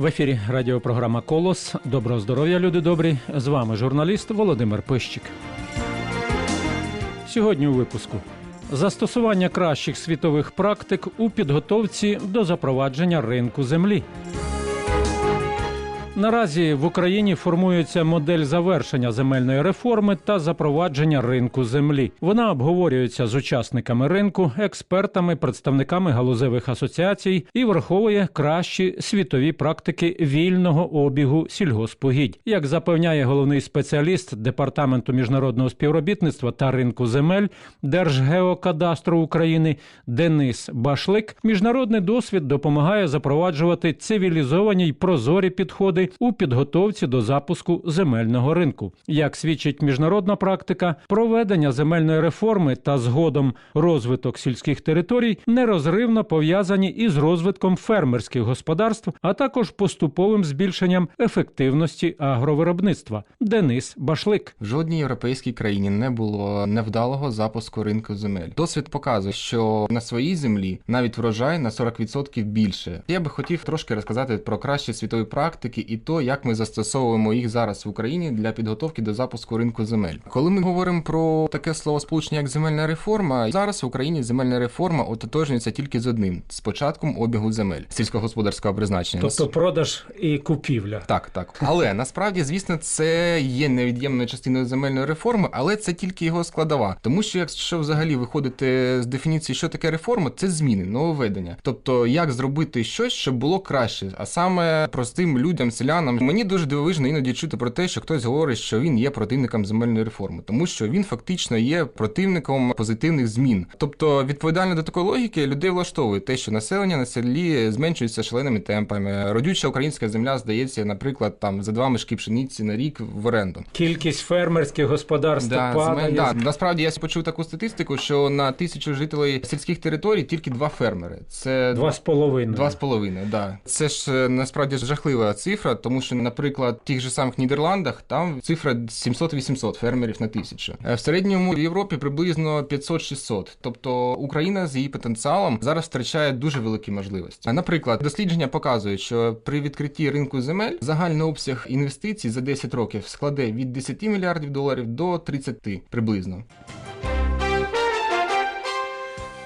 В ефірі радіопрограма Колос. Доброго здоров'я, люди добрі. З вами журналіст Володимир Пищик. Сьогодні у випуску застосування кращих світових практик у підготовці до запровадження ринку землі. Наразі в Україні формується модель завершення земельної реформи та запровадження ринку землі. Вона обговорюється з учасниками ринку, експертами, представниками галузевих асоціацій і враховує кращі світові практики вільного обігу сільгоспогідь. Як запевняє головний спеціаліст департаменту міжнародного співробітництва та ринку земель Держгеокадастру України Денис Башлик, міжнародний досвід допомагає запроваджувати цивілізовані й прозорі підходи у підготовці до запуску земельного ринку. Як свідчить міжнародна практика, проведення земельної реформи та згодом розвиток сільських територій нерозривно пов'язані із розвитком фермерських господарств, а також поступовим збільшенням ефективності агровиробництва. Денис Башлик. В жодній європейській країні не було невдалого запуску ринку земель. Досвід показує, що на своїй землі навіть врожай на 40% більше. Я би хотів трошки розказати про кращі світові практики і то, як ми застосовуємо їх зараз в Україні для підготовки до запуску ринку земель. Коли ми говоримо про таке словосполучення, як земельна реформа, зараз в Україні земельна реформа ототожнюється тільки з одним з початком обігу земель сільськогосподарського призначення. Тобто продаж і купівля. Так, так. Але насправді, звісно, це є невід'ємною частиною земельної реформи, але це тільки його складова. Тому що, якщо взагалі виходити з дефініції, що таке реформа, це зміни, нововведення. Тобто, як зробити щось, щоб було краще, а саме простим людям, селянам. Мені дуже дивовижно іноді чути про те, що хтось говорить, що він є противником земельної реформи, тому що він фактично є противником позитивних змін. Тобто, відповідально до такої логіки, людей влаштовує те, що населення на селі зменшується шаленими темпами. Родюча українська земля здається, наприклад, там за два мішки пшениці на рік в оренду. Кількість фермерських господарств Да, падає. земель- да, насправді я почув таку статистику, що на тисячу жителей сільських територій тільки два фермери. Це Два з половиною. Два з половиною, да. Це ж е, насправді жахлива цифра, тому що, наприклад, в тих же самих Нідерландах там цифра 700-800 фермерів на тисячу. Е, В середньому в Європі приблизно 500-600. Тобто Україна з її потенціалом зараз втрачає дуже великі можливості. А, Наприклад, дослідження показують, що при відкритті ринку земель загальний обсяг інвестицій за 10 років складе від 10 мільярдів доларів до 30 приблизно.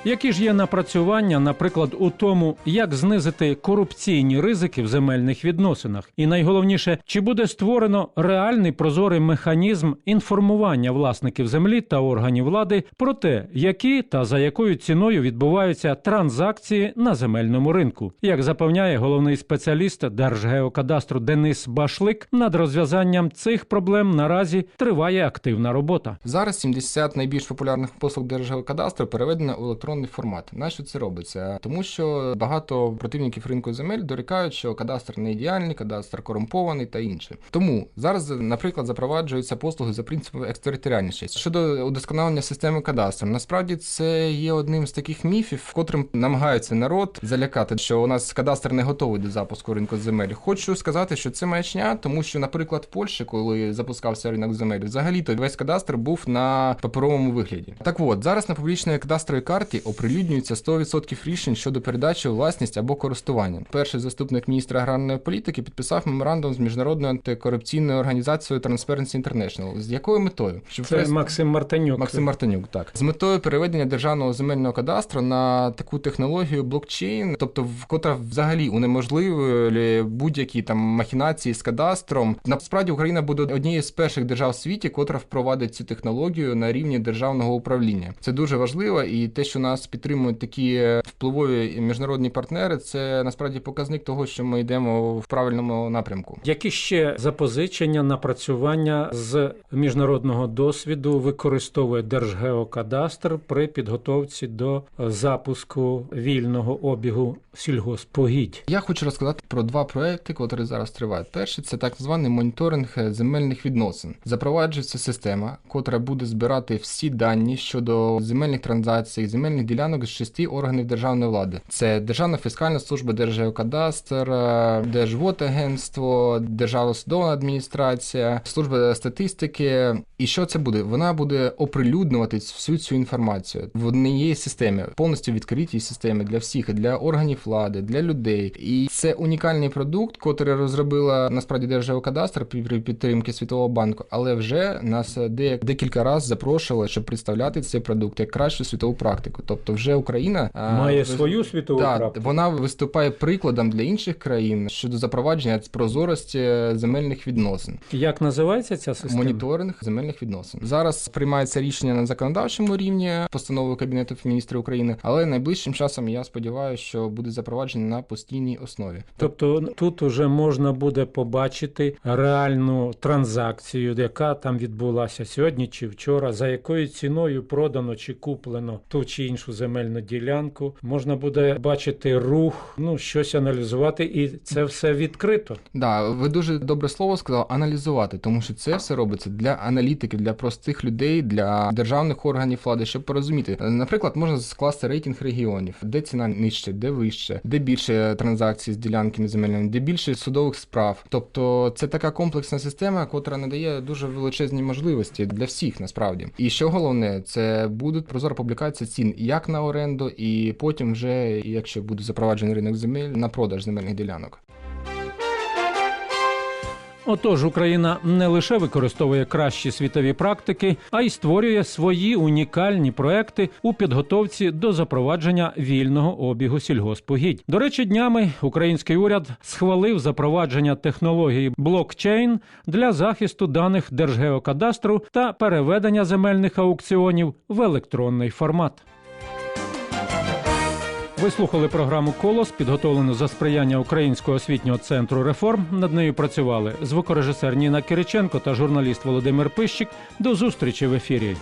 Які ж є напрацювання, наприклад, у тому, як знизити корупційні ризики в земельних відносинах, і найголовніше, чи буде створено реальний прозорий механізм інформування власників землі та органів влади про те, які та за якою ціною відбуваються транзакції на земельному ринку, як запевняє головний спеціаліст Держгеокадастру Денис Башлик, над розв'язанням цих проблем наразі триває активна робота. Зараз 70 найбільш популярних послуг Держгеокадастру переведено у електронний формат. Нащо це робиться? Тому що багато противників ринку земель дорікають, що кадастр не ідеальний, кадастр корумпований та інше. Тому зараз, наприклад, запроваджуються послуги за принципом екстериторіальності. Щодо удосконалення системи кадастру, насправді це є одним з таких міфів, котрим намагається народ залякати, що у нас кадастр не готовий до запуску ринку земель. Хочу сказати, що це маячня, тому що, наприклад, в Польщі, коли запускався ринок земель, взагалі то весь кадастр був на паперовому вигляді. Так от зараз на публічній кадастровій карті оприлюднюється 100% рішень щодо передачі у власність або користування. Перший заступник міністра аграрної політики підписав меморандум з міжнародною антикорупційною організацією Transparency International. З якою метою? Щоб Це ввести- Максим Мартинюк. Максим Мартинюк, так з метою переведення державного земельного кадастру на таку технологію блокчейн, тобто в котра взагалі унеможливує будь-які там махінації з кадастром. Насправді Україна буде однією з перших держав в світі, котра впровадить цю технологію на рівні державного управління. Це дуже важливо, і те, що нас підтримують такі впливові міжнародні партнери, це насправді показник того, що ми йдемо в правильному напрямку. Які ще запозичення, напрацювання з міжнародного досвіду використовує Держгеокадастр при підготовці до запуску вільного обігу сільгоспогідь? Я хочу розказати про два проекти, котрі зараз тривають. Перший це так званий моніторинг земельних відносин. Запроваджується система, котра буде збирати всі дані щодо земельних транзакцій, земельних ділянок з шести органів державної влади: це Державна фіскальна служба, Держгеокадастр, е, Держводагентство, Державна судова адміністрація, служба статистики. І що це буде? Вона буде оприлюднювати всю цю інформацію в однієї системі, повністю відкритій системі для всіх, для органів влади, для людей. І Це унікальний продукт, котрий розробила насправді Держгеокадастр при підтримці Світового банку, але вже нас декілька разів запрошували, щоб представляти цей продукт як кращу світову практику. Тобто, вже Україна Має ви- свою світову Да, практику. вона виступає прикладом для інших країн щодо запровадження прозорості земельних відносин. Як називається ця система? Моніторинг земельних відносин зараз приймається рішення на законодавчому рівні постановою Кабінету міністрів України, але найближчим часом я сподіваюся, що буде запровадження на постійній основі. Тобто тут уже можна буде побачити реальну транзакцію, яка там відбулася сьогодні чи вчора, за якою ціною продано чи куплено ту чи іншу земельну ділянку. Можна буде бачити рух, ну щось аналізувати, і це все відкрито. Да, ви дуже добре слово сказали аналізувати, тому що це все робиться для аналітики, для простих людей, для державних органів влади, щоб порозуміти. Наприклад, можна скласти рейтинг регіонів, де ціна нижче, де вище, де більше транзакцій з ділянками земельними, де більше судових справ. Тобто це така комплексна система, котра надає дуже величезні можливості для всіх насправді. І що головне, це буде прозора публікація цін як на оренду, і потім вже, якщо буде запроваджений ринок земель, на продаж земельних ділянок. Отож, Україна не лише використовує кращі світові практики, а й створює свої унікальні проекти у підготовці до запровадження вільного обігу сільгоспугідь. До речі, днями український уряд схвалив запровадження технології блокчейн для захисту даних Держгеокадастру та переведення земельних аукціонів в електронний формат. Ви слухали програму Колос, підготовлену за сприяння Українського освітнього центру реформ. Над нею працювали звукорежисер Ніна Кириченко та журналіст Володимир Пищик. До зустрічі в ефірі.